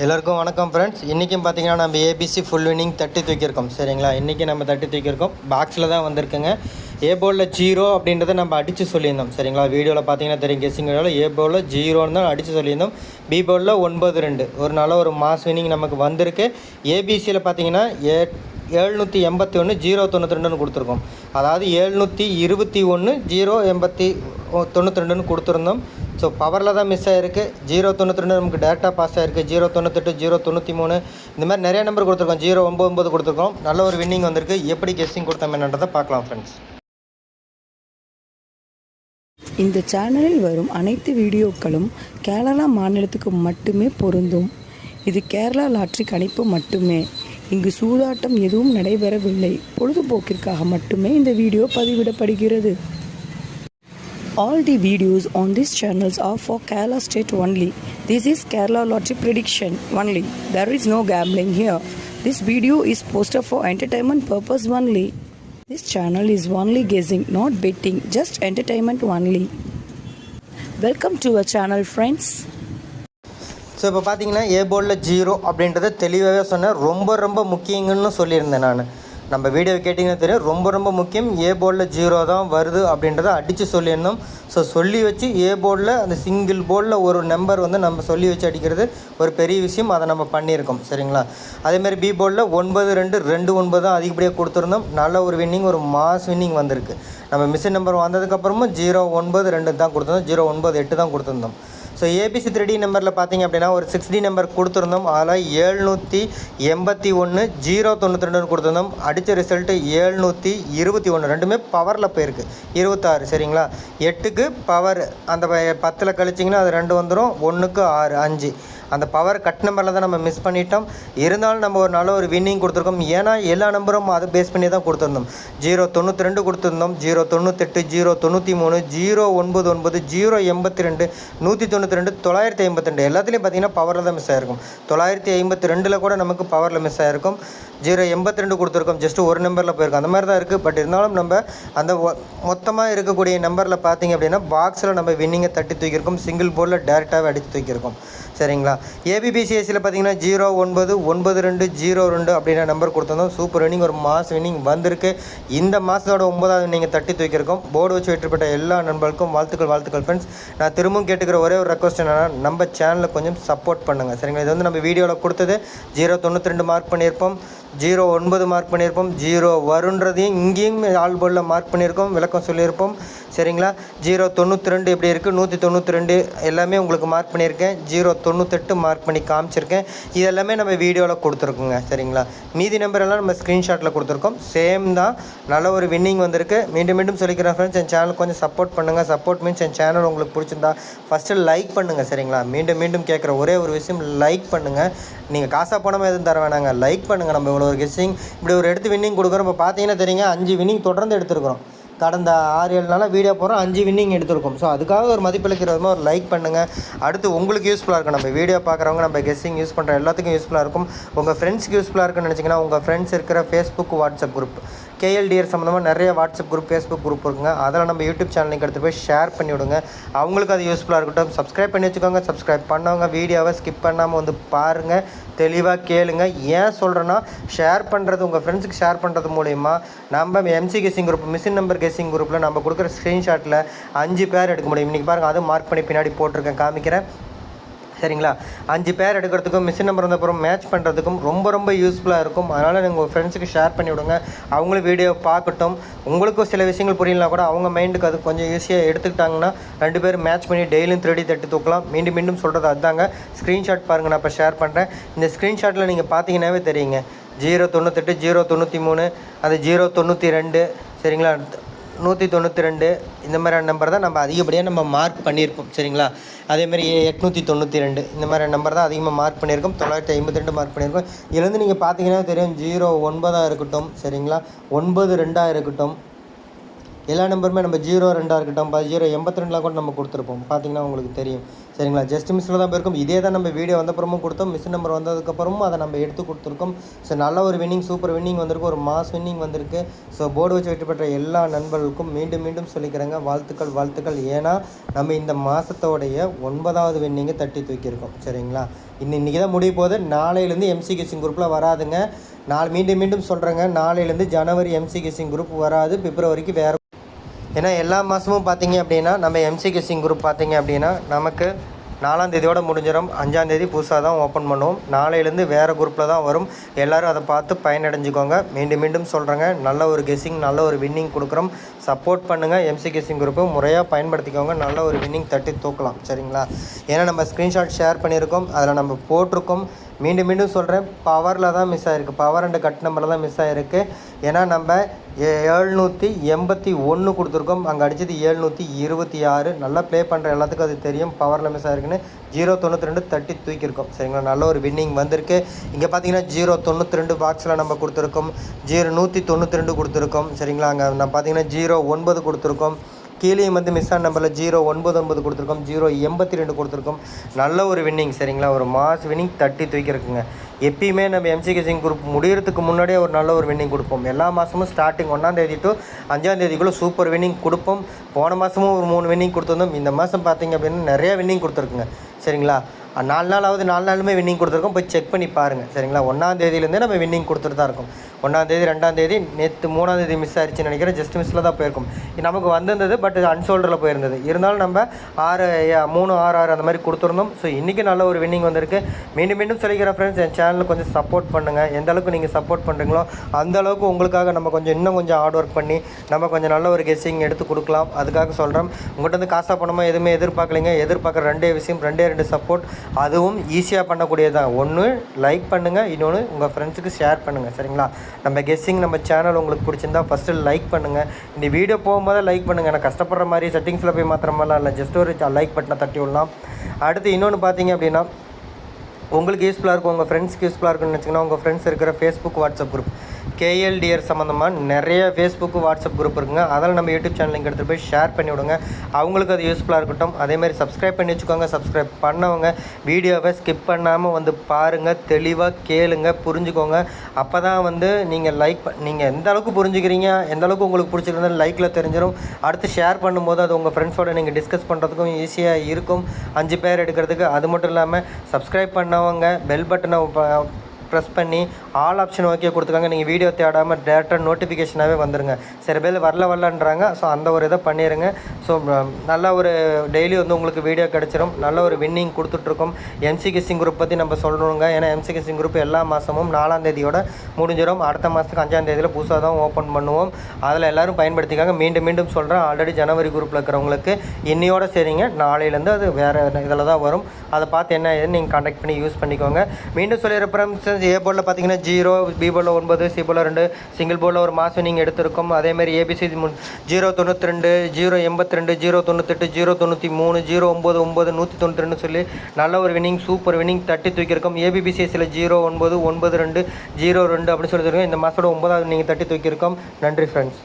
எல்லாருக்கும் வணக்கம் ஃப்ரெண்ட்ஸ் இன்றைக்கும் பார்த்தீங்கன்னா நம்ம ஏபிசி ஃபுல் வினிங் தட்டி தூக்கியிருக்கோம். சரிங்களா? இன்றைக்கி நம்ம தட்டி தூக்கியிருக்கோம். பாக்ஸில் தான் வந்திருக்குங்க. ஏ போலில் ஜீரோ அப்படின்றத நம்ம அடித்து சொல்லியிருந்தோம். சரிங்களா? வீடியோவில் பார்த்தீங்கன்னா தெரியும். கெஸிங் வீடியோவில் ஏ போலில் ஜீரோன்னு தான் அடித்து சொல்லியிருந்தோம். பி போலில் ஒன்பது ரெண்டு. ஒரு நல்ல ஒரு மாஸ் வினிங் நமக்கு வந்திருக்கு. ஏபிசியில் பார்த்தீங்கன்னா ஏ ஏழ்நூற்றி எண்பத்தி ஒன்று ஜீரோ தொண்ணூற்றி ரெண்டுன்னு கொடுத்துருக்கோம். அதாவது ஏழ்நூற்றி இருபத்தி ஒன்று ஜீரோ எண்பத்தி தொண்ணூற்றி ரெண்டுன்னு கொடுத்துருந்தோம். ஸோ பவரில் தான் மிஸ் ஆகிருக்கு ஜீரோ தொண்ணூற்றி ரெண்டு நமக்கு டேரெக்டாக பாஸ் ஆகிருக்கு ஜீரோ தொண்ணூத்தெட்டு ஜீரோ தொண்ணூற்றி மூணு இந்த மாதிரி நிறைய நம்பர் கொடுத்துருக்கோம். ஜீரோ ஒம்பது ஒம்பது கொடுத்துருக்கோம். நல்ல ஒரு வின்னிங் வந்திருக்கு. எப்படி கெஸ்டிங் கொடுத்தோம் என்னன்றதை பார்க்கலாம் ஃப்ரெண்ட்ஸ் இந்த சேனலில் வரும் அனைத்து வீடியோக்களும் கேரளா மாநிலத்துக்கு மட்டுமே பொருந்தும். இது கேரளா லாட்ரி கணிப்பு மட்டுமே. இங்கு சூதாட்டம் எதுவும் நடைபெறவில்லை. பொழுதுபோக்கிற்காக மட்டுமே இந்த வீடியோ பதிவிடப்படுகிறது. All the videos on these channels are for Kerala state only. This is Kerala lottery prediction only. There is no gambling here. This video is posted for entertainment purpose only. This channel is only guessing, not betting, just entertainment only. Welcome to our channel, friends. So இப்போ பார்த்தீங்கன்னா ஏ போர்டில் zero அப்படின்றத தெளிவாகவே சொன்னேன் ரொம்ப ரொம்ப முக்கியங்கன்னு சொல்லியிருந்தேன் நான் நம்ம வீடியோ கேட்டிங்கன்னா தெரியும். ரொம்ப ரொம்ப முக்கியம். ஏ போர்டில் ஜீரோ தான் வருது அப்படின்றத அடித்து சொல்லியிருந்தோம் ஸோ சொல்லி வச்சு ஏ போர்டில் அந்த சிங்கிள் போர்டில் ஒரு நம்பர் வந்து நம்ம சொல்லி வச்சு அடிக்கிறது ஒரு பெரிய விஷயம். அதை நம்ம பண்ணியிருக்கோம். சரிங்களா? அதேமாதிரி பி போர்டில் ஒன்பது ரெண்டு ரெண்டு ஒன்பது தான் அதிகப்படியாக கொடுத்துருந்தோம். நல்ல ஒரு வின்னிங் ஒரு மாஸ் வின்னிங் வந்திருக்கு. நம்ம மிஷின் நம்பர் வந்ததுக்கப்புறமும் ஜீரோ ஒன்பது ரெண்டு தான் கொடுத்துருந்தோம். ஜீரோ ஒன்பது எட்டு தான் கொடுத்துருந்தோம். ஸோ ஏபிசி த்ரீ டி நம்பரில் பார்த்தீங்க அப்படின்னா ஒரு சிக்ஸ் டி நம்பர் கொடுத்துருந்தோம். அதில் ஏழ்நூற்றி எண்பத்தி ஒன்று ஜீரோ தொண்ணூற்றி ரெண்டுன்னு கொடுத்துருந்தோம். அடித்த ரிசல்ட்டு ஏழ்நூற்றி இருபத்தி ஒன்று ரெண்டுமே பவரில் போயிருக்கு. இருபத்தாறு சரிங்களா? எட்டுக்கு பவர் அந்த ப- பத்தில் கழிச்சிங்கன்னா அது ரெண்டு வந்துடும் ஒன்றுக்கு ஆறு அஞ்சு. அந்த பவர் கட் நம்பரில் தான் நம்ம மிஸ் பண்ணிட்டோம். இருந்தாலும் நம்ம ஒரு நல்ல ஒரு வின்னிங் கொடுத்துருக்கோம். ஏன்னா எல்லா நம்பரும் அதை பேஸ் பண்ணி தான் கொடுத்துருந்தோம். ஜீரோ தொண்ணூற்றி ரெண்டு கொடுத்துருந்தோம். ஜீரோ தொண்ணூத்தெட்டு ஜீரோ தொண்ணூற்றி மூணு ஜீரோ ஒன்பது ஒன்பது ஜீரோ எண்பத்தி ரெண்டு நூற்றி தொண்ணூற்றி ரெண்டு தொள்ளாயிரத்தி ஐம்பத்தி ரெண்டு எல்லாத்துலேயும் பார்த்தீங்கன்னா பவரில் தான் மிஸ் ஆயிருக்கும். தொள்ளாயிரத்தி ஐம்பத்தி ரெண்டில் கூட நமக்கு பவரில் மிஸ் ஆயிருக்கும். ஜீரோ எண்பத்தி ரெண்டு கொடுத்துருக்கோம். ஜஸ்ட் ஒரு நம்பரில் போயிருக்கோம் அந்த மாதிரி தான் இருக்குது பட் இருந்தாலும் நம்ம அந்த மொத்தமாக இருக்கக்கூடிய நம்பரில் பார்த்தீங்க அப்படின்னா பாக்ஸில் நம்ம வின்னிங்கை தட்டி தூக்கியிருக்கோம். சிங்கிள் போர்டில் டேரெக்டாகவே அடித்து தூக்கியிருக்கோம். சரிங்களா? ஏபிபிசிஎஸ்சியில் பார்த்தீங்கன்னா ஜீரோ ஒன்பது ஒன்பது ரெண்டு ஜீரோ ரெண்டு அப்படின்ற நம்பர் கொடுத்துருந்தோம். சூப்பர் வின்னிங் ஒரு மாஸ் வின்னிங் வந்திருக்கு. இந்த மாதத்தோட ஒன்பதாவது நீங்கள் தட்டி தூக்கியிருக்கோம். போர்டு வச்சு வெற்றிப்பட்ட எல்லா நண்பர்களுக்கும் வாழ்த்துக்கள் வாழ்த்துக்கள் ஃப்ரெண்ட்ஸ் நான் திரும்பவும் கேட்டுக்கிற ஒரே ஒரு ரெக்வஸ்ட் என்னென்னா நம்ம சேனலில் கொஞ்சம் சப்போர்ட் பண்ணுங்கள் சரிங்களா? இது வந்து நம்ம வீடியோவில் கொடுத்தது. ஜீரோ தொண்ணூற்றி ரெண்டு மார்க் பண்ணியிருப்போம். ஜீரோ ஒன்பது மார்க் பண்ணியிருப்போம். ஜீரோ வருன்றதையும் இங்கேயும் ஆல் போர்டில் மார்க் பண்ணியிருக்கோம். விளக்கம் சொல்லியிருப்போம். சரிங்களா? ஜீரோ தொண்ணூற்றி ரெண்டு எப்படி இருக்குது நூற்றி தொண்ணூற்றி ரெண்டு எல்லாமே உங்களுக்கு மார்க் பண்ணியிருக்கேன். ஜீரோ தொண்ணூத்தெட்டு மார்க் பண்ணி காமிச்சிருக்கேன். இது எல்லாமே நம்ம வீடியோவில் கொடுத்துருக்கோங்க. சரிங்களா? மீதி நம்பர் எல்லாம் நம்ம ஸ்க்ரீன்ஷாட்டில் கொடுத்துருக்கோம். சேம் தான். நல்ல ஒரு வின்னிங் வந்திருக்கு. மீண்டும் மீண்டும் சொல்லிக்கிறேன் ஃப்ரெண்ட்ஸ் என் சேனல் கொஞ்சம் சப்போர்ட் பண்ணுங்கள் சப்போர்ட் மீன்ஸ் என் சேனல் உங்களுக்கு பிடிச்சிருந்தா ஃபஸ்ட்டு லைக் பண்ணுங்கள் சரிங்களா? மீண்டும் மீண்டும் கேட்குற ஒரே ஒரு விஷயம் லைக் பண்ணுங்கள் நீங்கள் காசாக பணமாக எதுவும் தர வேணாங்க. லைக் பண்ணுங்கள் நம்ம ஒரு கெஸ்ஸிங் இப்படி ஒரு எடுத்து வின்னிங் கொடுக்குறோம். இப்போ பார்த்தீங்கன்னா தெரியுங்க அஞ்சு வின்னிங் தொடர்ந்து எடுத்துருக்குறோம். கடந்த ஆறு ஏழு நாளாக வீடியோ போகிறோம் அஞ்சு வின்னிங் எடுத்திருக்கோம். ஸோ அதுக்காக ஒரு மதிப்பளிக்கிற விதமாக ஒரு லைக் பண்ணுங்கள் அடுத்து உங்களுக்கு யூஸ்ஃபுல்லாக இருக்கும். நம்ம வீடியோ பார்க்குறவங்க நம்ம கெஸ்ஸிங் யூஸ் பண்ணுற எல்லாத்துக்கும் யூஸ்ஃபுல்லாக இருக்கும். உங்கள் ஃப்ரெண்ட்ஸ்க்கு யூஸ்ஃபுல்லாக இருக்குன்னு நினச்சிங்கன்னா உங்கள் ஃப்ரெண்ட்ஸ் இருக்கிற ஃபேஸ்புக் வாட்ஸ்அப் குரூப் கேஎல்டிஆர் சம்மந்தமாக நிறைய வாட்ஸ்அப் குரூப் ஃபேஸ்புக் குரூப் இருக்குங்க. அதெல்லாம் நம்ம யூடியூப் சேனல் நீங்கள் எடுத்து போய் ஷேர் பண்ணி விடுங்க அவங்களுக்கு அது யூஸ்ஃபுல்லாக இருக்கட்டும். சப்ஸ்கிரைப் பண்ணி வச்சுக்கோங்க. சப்ஸ்கிரைப் பண்ணவங்க வீடியோவை ஸ்கிப் பண்ணாமல் வந்து பாருங்கள் தெளிவாக கேளுங்க. ஏன் சொல்கிறேன்னா ஷேர் பண்ணுறது உங்கள் ஃப்ரெண்ட்ஸுக்கு ஷேர் பண்ணுறது மூலிமா நம்ம MC guessing group machine number guessing குரூப்பில் நம்ம கொடுக்குற ஸ்க்ரீன்ஷாட்டில் அஞ்சு பேர் எடுக்க முடியும். இன்றைக்கி பாருங்கள் அதுவும் மார்க் பண்ணி பின்னாடி போட்டிருக்கேன் காமிக்கிறேன். சரிங்களா? அஞ்சு பேர் எடுக்கிறதுக்கும் மிஷின் நம்பர் வந்தப்புறம் மேட்ச் பண்ணுறதுக்கும் ரொம்ப ரொம்ப யூஸ்ஃபுல்லாக இருக்கும். அதனால் நீங்கள் உங்கள் ஃப்ரெண்ட்ஸுக்கு ஷேர் பண்ணி விடுங்க. அவங்களும் வீடியோ பார்க்கட்டும். உங்களுக்கும் சில விஷயங்கள் புரியலனா கூட அவங்க மைண்டுக்கு அது கொஞ்சம் ஈஸியாக எடுத்துக்கிட்டாங்கன்னா ரெண்டு பேரும் மேட்ச் பண்ணி டெய்லியும் த்ரெடி தட்டி தூக்கலாம். மீண்டும் மீண்டும் சொல்கிறது அதுதாங்க ஸ்க்ரீன்ஷாட் பாருங்கள் நான் இப்போ ஷேர் பண்ணுறேன் இந்த ஸ்க்ரீன்ஷாட்டில் நீங்கள் பார்த்தீங்கன்னாவே தெரியுங்க. ஜீரோ தொண்ணூத்தெட்டு ஜீரோ தொண்ணூற்றி மூணு அது ஜீரோ தொண்ணூற்றி ரெண்டு சரிங்களா? நூற்றி தொண்ணூற்றி ரெண்டு இந்த மாதிரியான நம்பர் தான் நம்ம அதிகப்படியாக நம்ம மார்க் பண்ணியிருப்போம் சரிங்களா? அதேமாதிரி எட்நூற்றி தொண்ணூற்றி ரெண்டு இந்த மாதிரி நம்பர் தான் அதிகமாக மார்க் பண்ணியிருக்கோம் தொள்ளாயிரத்தி ஐம்பத்தி ரெண்டு மார்க் பண்ணியிருக்கோம். இதுலேருந்து நீங்கள் பார்த்தீங்கன்னா தெரியும் ஜீரோ ஒன்பதாக இருக்கட்டும் சரிங்களா? ஒன்பது ரெண்டாக இருக்கட்டும் எல்லா நம்பருமே நம்ம ஜீரோ ரெண்டாக இருக்கட்டும் ஜீரோ எண்பத்தி கூட நம்ம கொடுத்துருப்போம். பார்த்தீங்கன்னா உங்களுக்கு தெரியும். சரிங்களா? ஜஸ்ட் மிஸ்ஸில் தான் போயிருக்கும். இதே தான் நம்ம வீடியோ வந்தப்புறமும் கொடுத்தோம். மிஸ் நம்பர் வந்ததுக்கப்புறமும் அதை நம்ம எடுத்து கொடுத்துருக்கோம். ஸோ நல்ல ஒரு வின்னிங் சூப்பர் வின்னிங் வந்திருக்கு. ஒரு மாஸ் வின்னிங் வந்திருக்கு. ஸோ போர்டு வச்சு வெற்றி பெற்ற எல்லா நண்பர்களுக்கும் மீண்டும் மீண்டும் சொல்லிக்கிறேங்க. வாழ்த்துக்கள் வாழ்த்துக்கள். ஏன்னா நம்ம இந்த மாதத்தோடைய ஒன்பதாவது வின்னிங்கை தட்டி தூக்கியிருக்கோம். சரிங்களா? இன்னும் இன்றைக்கி தான் முடிய போகுது. நாளையிலேருந்து எம்சி கிச்சிங் குரூப்பில் வராதுங்க. நாலு மீண்டும் மீண்டும் சொல்கிறேங்க நாளையிலேருந்து ஜனவரி எம்சி கிச்சிங் குரூப் வராது. பிப்ரவரிக்கு வேறு ஏன்னா எல்லா மாதமும் பார்த்தீங்க அப்படின்னா நம்ம எம்சி கிசிங் குரூப் பார்த்தீங்க அப்படின்னா நமக்கு நாலாந்தேதியோடு முடிஞ்சிடும் அஞ்சாந்தேதி புதுசாக தான் ஓப்பன் பண்ணுவோம். நாளையிலேருந்து வேறு குரூப்பில் தான் வரும். எல்லோரும் அதை பார்த்து பயனடைஞ்சுக்கோங்க. மீண்டும் மீண்டும் சொல்கிறேங்க நல்ல ஒரு கெஸ்ஸிங் நல்ல ஒரு வின்னிங் கொடுக்குறோம். சப்போர்ட் பண்ணுங்கள் எம்சி கெஸ்ஸிங் குரூப்பு முறையாக பயன்படுத்திக்கோங்க. நல்ல ஒரு வின்னிங் தட்டி தூக்கலாம். சரிங்களா? ஏன்னா நம்ம ஸ்க்ரீன்ஷாட் ஷேர் பண்ணியிருக்கோம். அதில் நம்ம போட்டிருக்கோம். மீண்டும் மீண்டும் சொல்கிறேன் பவரில் தான் மிஸ் ஆகிருக்கு பவர் அண்டு கட் நம்பரில் தான் மிஸ் ஆகிருக்கு ஏன்னா நம்ம ஏழ்நூற்றி எண்பத்தி ஒன்று கொடுத்துருக்கோம். அங்கே அடித்தது ஏழ்நூற்றி இருபத்தி ஆறு. நல்லா ப்ளே பண்ணுற எல்லாத்துக்கும் அது தெரியும். பவரில் மிஸ் ஆகிருக்குன்னு ஜீரோ தொண்ணூற்றி ரெண்டு தட்டி தூக்கியிருக்கோம். சரிங்களா? நல்ல ஒரு வின்னிங் வந்திருக்கு. இங்கே பார்த்தீங்கன்னா ஜீரோ தொண்ணூற்றி ரெண்டு பாக்ஸில் நம்ம கொடுத்துருக்கோம். ஜீரோ நூற்றி தொண்ணூற்றி ரெண்டு கொடுத்துருக்கோம். சரிங்களா? அங்கே நம்ம பார்த்தீங்கன்னா ஜீரோ ஒன்பது கொடுத்துருக்கோம். கீழேயும் வந்து மிஸ் ஆன நம்பரில் ஜீரோ ஒன்பது ஒன்பது கொடுத்துருக்கோம். ஜீரோ எண்பத்தி ரெண்டு கொடுத்துருக்கோம். நல்ல ஒரு வின்னிங் சரிங்களா? ஒரு மாஸ் வின்னிங் தட்டி தூக்கியிருக்குங்க. எப்பயுமே நம்ம எம்சிகேசிங் குரூப் முடியறதுக்கு முன்னாடியே ஒரு நல்ல ஒரு வின்னிங் கொடுப்போம். எல்லா மாதமும் ஸ்டார்டிங் ஒன்றாந்தேதி டு அஞ்சாந்தேதிக்குள்ளே சூப்பர் வின்னிங் கொடுப்போம். போன மாதமும் ஒரு மூணு வின்னிங் கொடுத்துருந்தோம். இந்த மாதம் பார்த்தீங்க அப்படின்னா நிறையா வின்னிங் கொடுத்துருக்குங்க. சரிங்களா? நாலு நாளாவது நாலு நாளுமே வின்னிங் கொடுத்துருக்கோம். போய் செக் பண்ணி பாருங்கள் சரிங்களா? ஒன்றாம் தேதியிலேருந்தே நம்ம வின்னிங் கொடுத்துட்டு தான் இருக்கும். ஒன்றாம் தேதி ரெண்டாம் தேதி நேற்று மூணாம் தேதி மிஸ் ஆயிடுச்சுன்னு நினைக்கிறேன். ஜஸ்ட் மிஸ்ஸில் தான் போயிருக்கும். நமக்கு வந்திருந்தது பட் இது அன்சோல்டரில் போயிருந்தது. இருந்தாலும் நம்ம ஆறு மூணு ஆறு ஆறு அந்த மாதிரி கொடுத்துருந்தோம். ஸோ இன்றைக்கி நல்ல ஒரு வின்னிங் வந்திருக்கு. மீண்டும் மீண்டும் சொல்லிக்கிறேன் ஃப்ரெண்ட்ஸ் என் சேனலில் கொஞ்சம் சப்போர்ட் பண்ணுங்கள் எந்த அளவுக்கு நீங்கள் சப்போர்ட் பண்ணுறீங்களோ அந்த அளவுக்கு உங்களுக்காக நம்ம கொஞ்சம் இன்னும் கொஞ்சம் ஹார்ட் ஒர்க் பண்ணி நம்ம கொஞ்சம் நல்ல ஒரு கெஸ்ஸிங் எடுத்து கொடுக்கலாம். அதுக்காக சொல்கிறோம் உங்கள்கிட்ட வந்து காசா பணமோ எதுவுமே எதிர்பார்க்கலைங்க. எதிர்பார்க்குற ரெண்டே விஷயம் ரெண்டே ரெண்டு சப்போர்ட் அதுவும் ஈஸியாக பண்ணக்கூடியது தான் ஒன்று லைக் பண்ணுங்கள் இன்னொன்று உங்கள் ஃப்ரெண்ட்ஸுக்கு ஷேர் பண்ணுங்கள் சரிங்களா? நம்ம கெஸ்ஸிங் நம்ம சேனல் உங்களுக்கு பிடிச்சிருந்தா ஃபஸ்ட்டு லைக் பண்ணுங்கள் இந்த வீடியோ போகும்போது லைக் பண்ணுங்கள் நான் கஷ்டப்படுற மாதிரி செட்டிங்ஸில் போய் மாத்திர மாதிரிலாம் இல்லை. ஜஸ்ட் ஒரு லைக் பட்டனை தட்டி விடலாம். அடுத்து இன்னொன்று பார்த்தீங்க அப்படின்னா உங்களுக்கு யூஸ்ஃபுல்லாக இருக்கும் உங்கள் ஃப்ரெண்ட்ஸ்க்கு யூஸ்ஃபுல்லாக இருக்குன்னு வச்சிங்கன்னா உங்கள் ஃப்ரெண்ட்ஸ் இருக்கிற ஃபேஸ்புக் வாட்ஸ்அப் குரூப் கேஎல்டிஆர் சம்மந்தமாக நிறைய ஃபேஸ்புக்கு வாட்ஸ்அப் குரூப் இருக்குங்க. அதில் நம்ம யூடியூப் சேனல் லிங்க் எடுத்துகிட்டு போய் ஷேர் பண்ணி விடுங்க. அவங்களுக்கு அது யூஸ்ஃபுல்லாக இருக்கட்டும். அதேமாதிரி சப்ஸ்கிரைப் பண்ணி வச்சுக்கோங்க. சப்ஸ்கிரைப் பண்ணவங்க வீடியோவை ஸ்கிப் பண்ணாமல் வந்து பாருங்கள் தெளிவாக கேளுங்க. புரிஞ்சுக்கோங்க. அப்போ தான் வந்து நீங்கள் லைக் நீங்கள் எந்த அளவுக்கு புரிஞ்சுக்கிறீங்க எந்த அளவுக்கு உங்களுக்கு பிடிச்சிருந்தா லைக்கில் தெரிஞ்சிடும் அடுத்து ஷேர் பண்ணும்போது அது உங்கள் ஃப்ரெண்ட்ஸோட நீங்கள் டிஸ்கஸ் பண்ணுறதுக்கும் ஈஸியாக இருக்கும். அஞ்சு பேர் எடுக்கிறதுக்கு. அது மட்டும் இல்லாமல் சப்ஸ்கிரைப் பண்ணவங்க பெல் பட்டனை ப்ரெஸ் பண்ணி ஆல் ஆப்ஷன் ஓகே கொடுத்துக்காங்க. நீங்கள் வீடியோ தேடாமல் டேரெக்டாக நோட்டிஃபிகேஷனாகவே வந்துடுங்க சில பேர் வரல வரலன்றாங்க. ஸோ அந்த ஒரு இதை பண்ணிடுங்க ஸோ um, நல்ல ஒரு டெய்லி வந்து உங்களுக்கு வீடியோ கிடச்சிரும். நல்ல ஒரு வின்னிங் கொடுத்துட்ருக்கோம். எம்சிகிசிங் குரூப் பற்றி நம்ம சொல்லணுங்க. ஏன்னா எம்சிகிசிங் குரூப் எல்லா மாதமும் நாலாம் தேதியோட முடிஞ்சிடும் அடுத்த மாதத்துக்கு அஞ்சாம் தேதியில் புதுசாக தான் ஓப்பன் பண்ணுவோம். அதில் எல்லோரும் பயன்படுத்திக்காங்க. மீண்டும் மீண்டும் சொல்கிறேன் ஆல்ரெடி ஜனவரி குரூப்பில் இருக்கிறவங்களுக்கு இன்னையோட சரிங்க. நாளையிலேருந்து அது வேறு இதில் தான் வரும். அதை பார்த்து என்ன ஏதுன்னு நீங்கள் கான்டாக்ட் பண்ணி யூஸ் பண்ணிக்கோங்க. மீண்டும் சொல்லியிருப்பேன் ஏ போர்டில் பார்த்தீங்கன்னா ஜீரோ பி போர்டில் ஒன்பது சி போர்டில் ரெண்டு சிங்கிள் போர்டில் ஒரு மாதம் நீங்கள் எடுத்திருக்கோம். அதேமாதிரி ஏபிசி ஜீரோ தொண்ணூற்றி ரெண்டு ஜீரோ எண்பத்தி ரெண்டு ஜீரோ தொண்ணூத்தெட்டு ஜீரோ தொண்ணூற்றி மூணு ஜீரோ ஒம்பது ஒம்பது நூற்றி தொண்ணூற்றி ரெண்டு சொல்லி நல்ல ஒரு வினிங் சூப்பர் வின்னிங் தட்டி தூக்கியிருக்கோம். ஏபிபிசிஎஸ்சியில் ஜீரோ ஒன்பது ஒன்பது ரெண்டு ஜீரோ ரெண்டு அப்படின்னு சொல்லி இந்த மாதத்தோட ஒன்பதாவது நீங்கள் தட்டி தூக்கியிருக்கோம். நன்றி ஃப்ரெண்ட்ஸ்